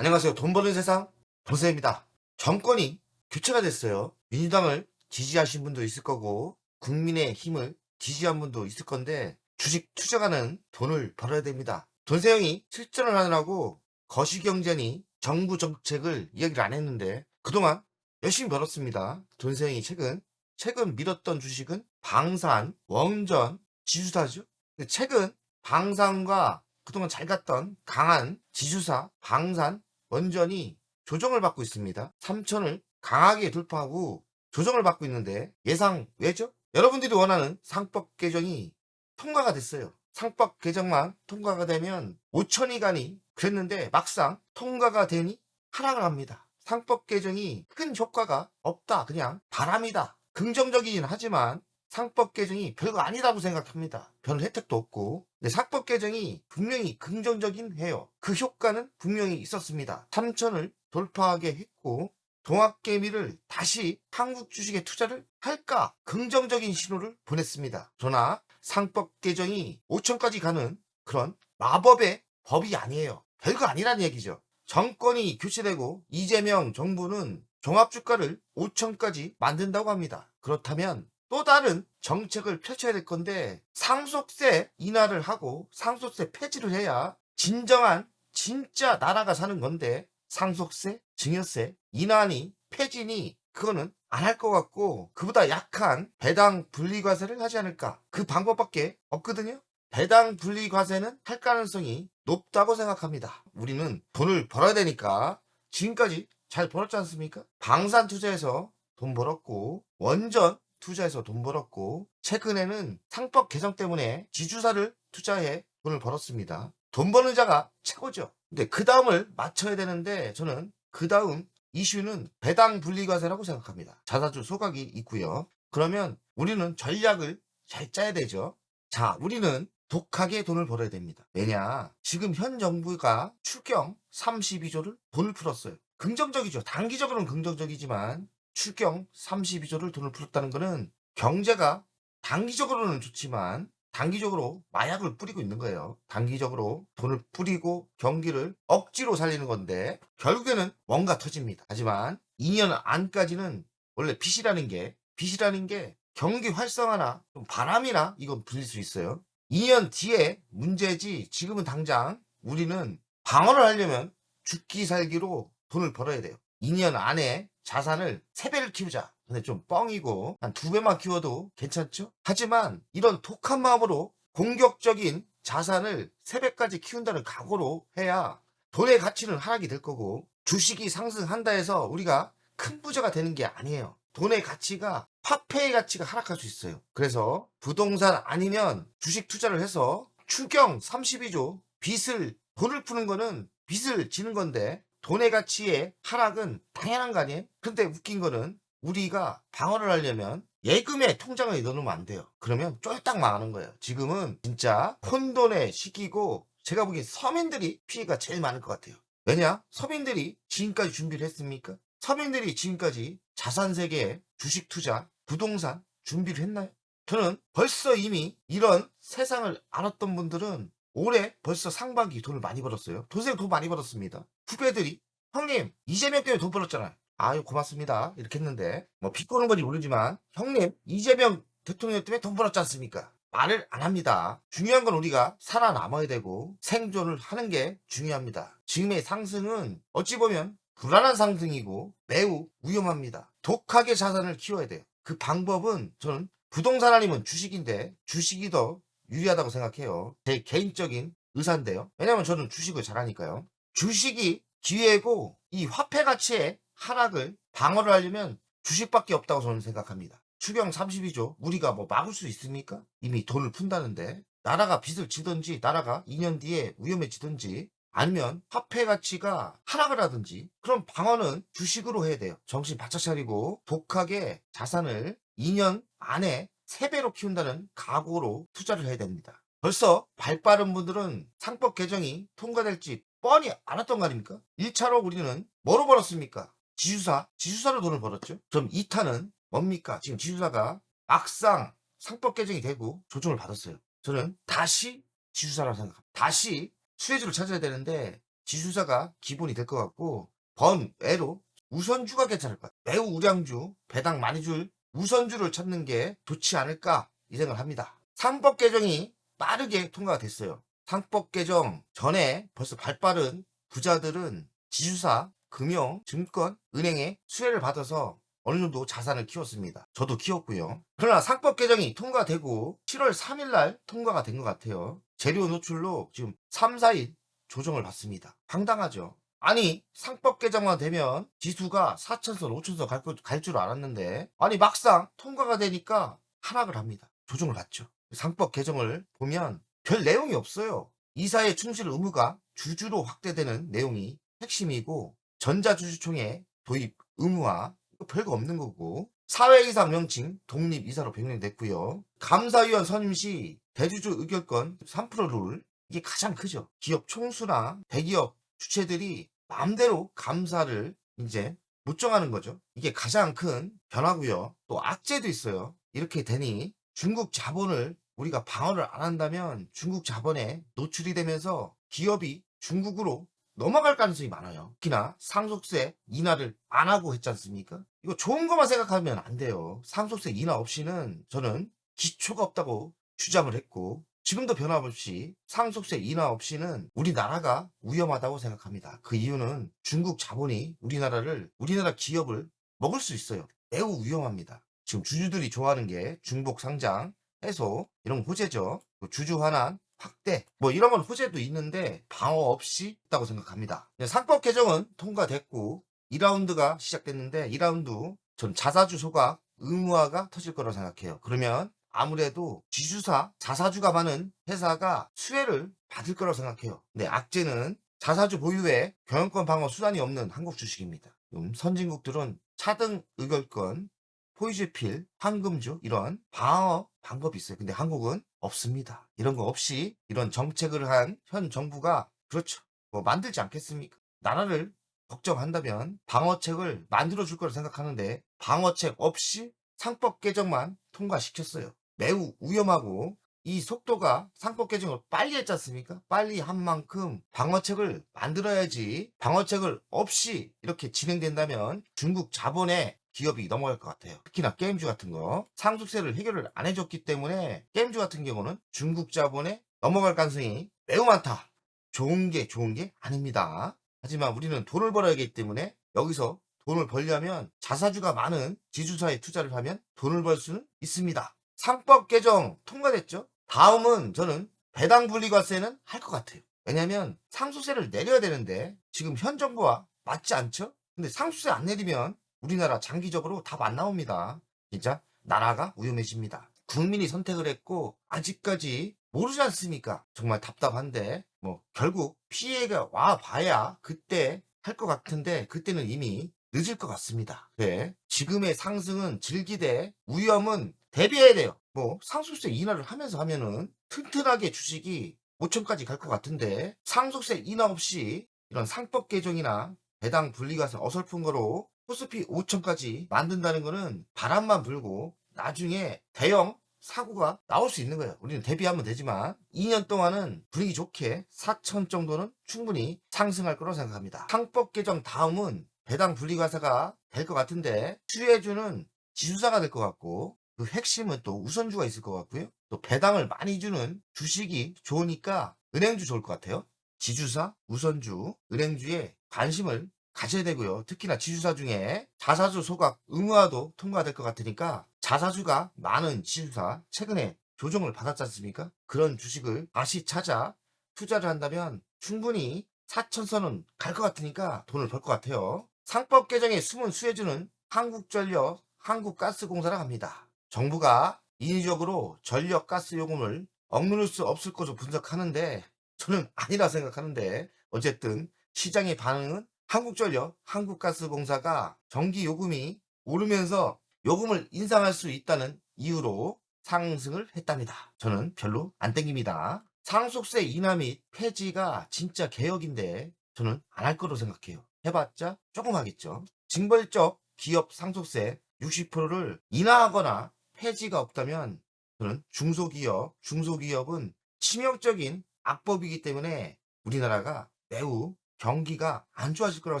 안녕하세요. 돈 버는 세상 도세입니다. 정권이 교체가 됐어요. 민주당을 지지하신 분도 있을 거고 국민의 힘을 지지한 분도 있을 건데 주식 투자가는 돈을 벌어야 됩니다. 돈세형이 실전을 하느라고 거시경제니 정부 정책을 이야기를 안 했는데 그동안 열심히 벌었습니다. 돈세형이 최근 최근 밀었던 주식은 방산, 원전, 지주사죠. 최근 방산과 그동안 잘 갔던 강한 지주사, 방산, 원전이 조정을 받고 있습니다. 3천을 강하게 돌파하고 조정을 받고 있는데 예상 왜죠? 여러분들이 원하는 상법 개정이 통과가 됐어요. 상법 개정만 통과가 되면 5천이 가니 그랬는데 막상 통과가 되니 하락을 합니다. 상법 개정이 큰 효과가 없다. 그냥 바람이다. 긍정적이긴 하지만 상법 개정이 별거 아니다고 생각합니다. 별 혜택도 없고. 근데 상법 개정이 분명히 긍정적인 해요. 그 효과는 분명히 있었습니다. 3천을 돌파하게 했고 동학개미를 다시 한국 주식에 투자를 할까 긍정적인 신호를 보냈습니다. 그러나 상법 개정이 5천까지 가는 그런 마법의 법이 아니에요. 별거 아니란 얘기죠. 정권이 교체되고 이재명 정부는 종합주가를 5천까지 만든다고 합니다. 그렇다면 또 다른 정책을 펼쳐야 될 건데 상속세 인하를 하고 상속세 폐지를 해야 진정한 진짜 나라가 사는 건데 상속세, 증여세, 인하니 폐지니 그거는 안 할 것 같고 그보다 약한 배당 분리과세를 하지 않을까 그 방법밖에 없거든요. 배당 분리과세는 할 가능성이 높다고 생각합니다. 우리는 돈을 벌어야 되니까 지금까지 잘 벌었지 않습니까? 방산 투자해서 돈 벌었고 원전 투자해서 돈 벌었고 최근에는 상법 개정 때문에 지주사를 투자해 돈을 벌었습니다. 돈 버는 자가 최고죠. 근데 그 다음을 맞춰야 되는데 저는 그 다음 이슈는 배당 분리과세라고 생각합니다. 자사주 소각이 있고요. 그러면 우리는 전략을 잘 짜야 되죠. 자, 우리는 독하게 돈을 벌어야 됩니다. 왜냐? 지금 현 정부가 추경 32조를 돈을 풀었어요. 긍정적이죠. 단기적으로는 긍정적이지만 추경 32조를 돈을 풀었다는 것은 경제가 단기적으로는 좋지만 단기적으로 마약을 뿌리고 있는 거예요. 단기적으로 돈을 뿌리고 경기를 억지로 살리는 건데 결국에는 뭔가 터집니다. 하지만 2년 안까지는 원래 빚이라는 게 빚이라는 게 경기 활성화나 좀 바람이나 이건 불릴 수 있어요. 2년 뒤에 문제지 지금은 당장 우리는 방어를 하려면 죽기 살기로 돈을 벌어야 돼요. 2년 안에 자산을 3배를 키우자. 근데 좀 뻥이고 한두 배만 키워도 괜찮죠? 하지만 이런 독한 마음으로 공격적인 자산을 3배까지 키운다는 각오로 해야 돈의 가치는 하락이 될 거고 주식이 상승한다 해서 우리가 큰 부자가 되는 게 아니에요. 돈의 가치가 화폐의 가치가 하락할 수 있어요. 그래서 부동산 아니면 주식 투자를 해서 추경 32조 빚을 돈을 푸는 거는 빚을 지는 건데 돈의 가치의 하락은 당연한 거 아니에요? 근데 웃긴 거는 우리가 방어를 하려면 예금에 통장을 넣어놓으면 안 돼요. 그러면 쫄딱 망하는 거예요. 지금은 진짜 혼돈의 시기고 제가 보기엔 서민들이 피해가 제일 많을 것 같아요. 왜냐? 서민들이 지금까지 준비를 했습니까? 서민들이 지금까지 자산 세계에 주식 투자, 부동산 준비를 했나요? 저는 벌써 이미 이런 세상을 알았던 분들은 올해 벌써 상반기 돈을 많이 벌었어요. 돈생 돈 많이 벌었습니다. 후배들이 형님 이재명 때문에 돈 벌었잖아요. 아유 고맙습니다. 이렇게 했는데 뭐 비꼬는 건지 모르지만 형님 이재명 대통령 때문에 돈 벌었지 않습니까? 말을 안 합니다. 중요한 건 우리가 살아남아야 되고 생존을 하는 게 중요합니다. 지금의 상승은 어찌 보면 불안한 상승이고 매우 위험합니다. 독하게 자산을 키워야 돼요. 그 방법은 저는 부동산 아니면 주식인데 주식이 더 유리하다고 생각해요. 제 개인적인 의사인데요. 왜냐면 저는 주식을 잘하니까요. 주식이 기회고 이 화폐 가치의 하락을 방어를 하려면 주식밖에 없다고 저는 생각합니다. 추경 32조 우리가 뭐 막을 수 있습니까? 이미 돈을 푼다는데 나라가 빚을 지든지 나라가 2년 뒤에 위험해지든지 아니면 화폐 가치가 하락을 하든지 그럼 방어는 주식으로 해야 돼요. 정신 바짝 차리고 독하게 자산을 2년 안에 3배로 키운다는 각오로 투자를 해야 됩니다. 벌써 발 빠른 분들은 상법 개정이 통과될지 뻔히 알았던 거 아닙니까? 1차로 우리는 뭐로 벌었습니까? 지주사, 지주사로 돈을 벌었죠. 그럼 2타는 뭡니까? 지금 지주사가 막상 상법 개정이 되고 조정을 받았어요. 저는 다시 지주사라고 생각합니다. 다시 수혜주를 찾아야 되는데 지주사가 기본이 될 것 같고 번외로 우선주가 괜찮을 것 같아요. 매우 우량주, 배당 많이 줄 우선주를 찾는 게 좋지 않을까 이 생각을 합니다. 상법 개정이 빠르게 통과가 됐어요. 상법 개정 전에 벌써 발빠른 부자들은 지주사, 금융, 증권, 은행에 수혜를 받아서 어느 정도 자산을 키웠습니다. 저도 키웠고요. 그러나 상법 개정이 통과되고 7월 3일 날 통과가 된 것 같아요. 재료 노출로 지금 3, 4일 조정을 받습니다. 황당하죠. 아니 상법 개정만 되면 지수가 4천선, 5천선 갈 줄 알았는데 아니 막상 통과가 되니까 하락을 합니다. 조정을 받죠. 상법 개정을 보면 별 내용이 없어요. 이사의 충실 의무가 주주로 확대되는 내용이 핵심이고 전자주주총회 도입 이거 별거 없는 거고 사회이사 명칭 독립이사로 변경됐고요. 감사위원 선임 시 대주주 의결권 3%룰 이게 가장 크죠. 기업 총수나 대기업 주체들이 마음대로 감사를 이제 못 정하는 거죠. 이게 가장 큰 변화고요. 또 악재도 있어요. 이렇게 되니 중국 자본을 우리가 방어를 안 한다면 중국 자본에 노출이 되면서 기업이 중국으로 넘어갈 가능성이 많아요. 특히나 상속세 인하를 안 하고 했지 않습니까? 이거 좋은 것만 생각하면 안 돼요. 상속세 인하 없이는 저는 기초가 없다고 주장을 했고 지금도 변함없이 상속세 인하 없이는 우리나라가 위험하다고 생각합니다. 그 이유는 중국 자본이 우리나라를 우리나라 기업을 먹을 수 있어요. 매우 위험합니다. 지금 주주들이 좋아하는 게 중복 상장, 해소 이런 호재죠. 주주 환원 확대 뭐 이런 건 호재도 있는데 방어 없이 있다고 생각합니다. 상법 개정은 통과됐고 2라운드가 시작됐는데 2라운드 전 자사주 소각 의무화가 터질 거라고 생각해요. 그러면 아무래도 지주사 자사주가 많은 회사가 수혜를 받을 거라고 생각해요. 근데 악재는 자사주 보유에 경영권 방어 수단이 없는 한국 주식입니다. 음, 선진국들은 차등 의결권 포이즈필, 황금주 이런 방어 방법이 있어요. 근데 한국은 없습니다. 이런 거 없이 이런 정책을 한 현 정부가 그렇죠. 뭐 만들지 않겠습니까? 나라를 걱정한다면 방어책을 만들어 줄 거라 생각하는데 방어책 없이 상법 개정만 통과시켰어요. 매우 위험하고 이 속도가 상법 개정을 빨리 했지 않습니까? 빨리 한 만큼 방어책을 만들어야지 방어책을 없이 이렇게 진행된다면 중국 자본의 기업이 넘어갈 것 같아요. 특히나 게임주 같은 거 상속세를 해결을 안 해줬기 때문에 게임주 같은 경우는 중국 자본에 넘어갈 가능성이 매우 많다. 좋은 게 좋은 게 아닙니다. 하지만 우리는 돈을 벌어야 하기 때문에 여기서 돈을 벌려면 자사주가 많은 지주사에 투자를 하면 돈을 벌 수는 있습니다. 상법 개정 통과됐죠? 다음은 저는 배당 분리과세는 할 것 같아요. 왜냐하면 상속세를 내려야 되는데 지금 현 정부와 맞지 않죠? 근데 상속세 안 내리면 우리나라 장기적으로 답 안 나옵니다. 진짜 나라가 위험해집니다. 국민이 선택을 했고 아직까지 모르지 않습니까? 정말 답답한데 뭐 결국 피해가 와 봐야 그때 할 것 같은데 그때는 이미 늦을 것 같습니다. 네. 지금의 상승은 즐기되 위험은 대비해야 돼요. 뭐 상속세 인하를 하면서 하면은 튼튼하게 주식이 5천까지 갈 것 같은데 상속세 인하 없이 이런 상법 개정이나 배당 분리가서 어설픈 거로 코스피 5천까지 만든다는 거는 바람만 불고 나중에 대형 사고가 나올 수 있는 거예요. 우리는 대비하면 되지만 2년 동안은 분위기 좋게 4천 정도는 충분히 상승할 거라고 생각합니다. 상법 개정 다음은 배당 분리과세가 될 것 같은데 수혜주는 지수사가 될 것 같고 그 핵심은 또 우선주가 있을 것 같고요. 또 배당을 많이 주는 주식이 좋으니까 은행주 좋을 것 같아요. 지주사, 우선주, 은행주에 관심을 가셔야 되고요. 특히나 지주사 중에 자사주 소각 의무화도 통과될 것 같으니까 자사주가 많은 지주사 최근에 조정을 받았지 않습니까? 그런 주식을 다시 찾아 투자를 한다면 충분히 4천선은 갈 것 같으니까 돈을 벌 것 같아요. 상법 개정의 숨은 수혜주는 한국전력, 한국가스공사라 합니다. 정부가 인위적으로 전력 가스 요금을 억누를 수 없을 것으로 분석하는데 저는 아니라 생각하는데 어쨌든 시장의 반응은 한국전력, 한국가스공사가 전기 요금이 오르면서 요금을 인상할 수 있다는 이유로 상승을 했답니다. 저는 별로 안 땡깁니다. 상속세 인하 및 폐지가 진짜 개혁인데 저는 안 할 거로 생각해요. 해봤자 조금 하겠죠. 징벌적 기업 상속세 60%를 인하하거나 폐지가 없다면 저는 중소기업, 중소기업은 치명적인 악법이기 때문에 우리나라가 매우 경기가 안 좋아질 거라고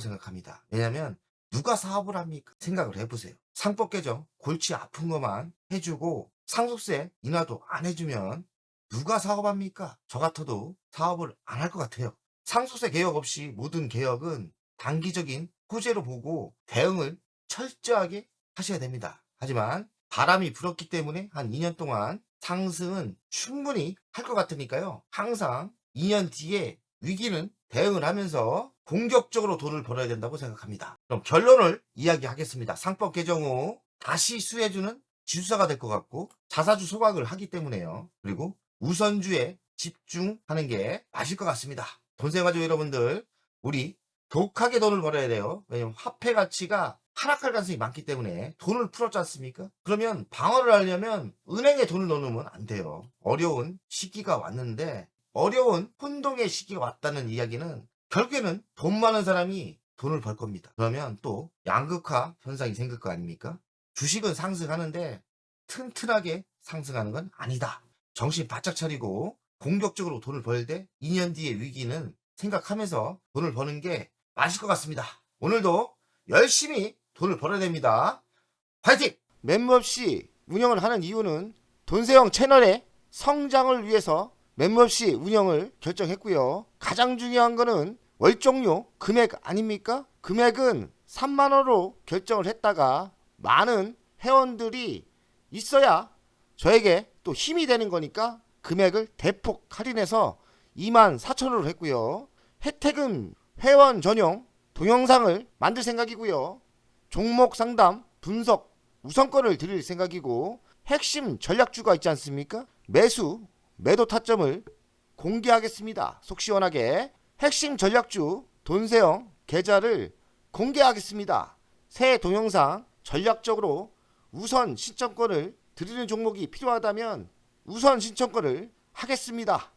생각합니다. 왜냐하면 누가 사업을 합니까? 생각을 해보세요. 상법 개정 골치 아픈 것만 해주고 상속세 인하도 안 해주면 누가 사업합니까? 저 같아도 사업을 안 할 것 같아요. 상속세 개혁 없이 모든 개혁은 단기적인 호재로 보고 대응을 철저하게 하셔야 됩니다. 하지만 바람이 불었기 때문에 한 2년 동안 상승은 충분히 할 것 같으니까요. 항상 2년 뒤에 위기는 대응을 하면서 공격적으로 돈을 벌어야 된다고 생각합니다. 그럼 결론을 이야기하겠습니다. 상법 개정 후 다시 수혜주는 지수사가 될 것 같고 자사주 소각을 하기 때문에요. 그리고 우선주에 집중하는 게 맞을 것 같습니다. 돈생가족 여러분들 우리 독하게 돈을 벌어야 돼요. 왜냐면 화폐 가치가 하락할 가능성이 많기 때문에 돈을 풀었지 않습니까? 그러면 방어를 하려면 은행에 돈을 넣어놓으면 안 돼요. 어려운 시기가 왔는데 어려운 혼동의 시기가 왔다는 이야기는 결국에는 돈 많은 사람이 돈을 벌 겁니다. 그러면 또 양극화 현상이 생길 거 아닙니까? 주식은 상승하는데 튼튼하게 상승하는 건 아니다. 정신 바짝 차리고 공격적으로 돈을 벌때 2년 뒤의 위기는 생각하면서 돈을 버는 게 맞을 것 같습니다. 오늘도 열심히 돈을 벌어야 됩니다. 화이팅! 멤버 없이 운영을 하는 이유는 돈세형 채널의 성장을 위해서 멤버 없이 운영을 결정했고요. 가장 중요한 거는 월종료 금액 아닙니까? 금액은 3만 원으로 결정을 했다가 많은 회원들이 있어야 저에게 또 힘이 되는 거니까 금액을 대폭 할인해서 2만 4천 원으로 했고요. 혜택은 회원 전용 동영상을 만들 생각이고요. 종목 상담, 분석, 우선권을 드릴 생각이고 핵심 전략주가 있지 않습니까? 매수, 매도 타점을 공개하겠습니다. 속 시원하게 핵심 전략주 돈세형 계좌를 공개하겠습니다. 새 동영상 전략적으로 우선 신청권을 드리는 종목이 필요하다면 우선 신청권을 하겠습니다.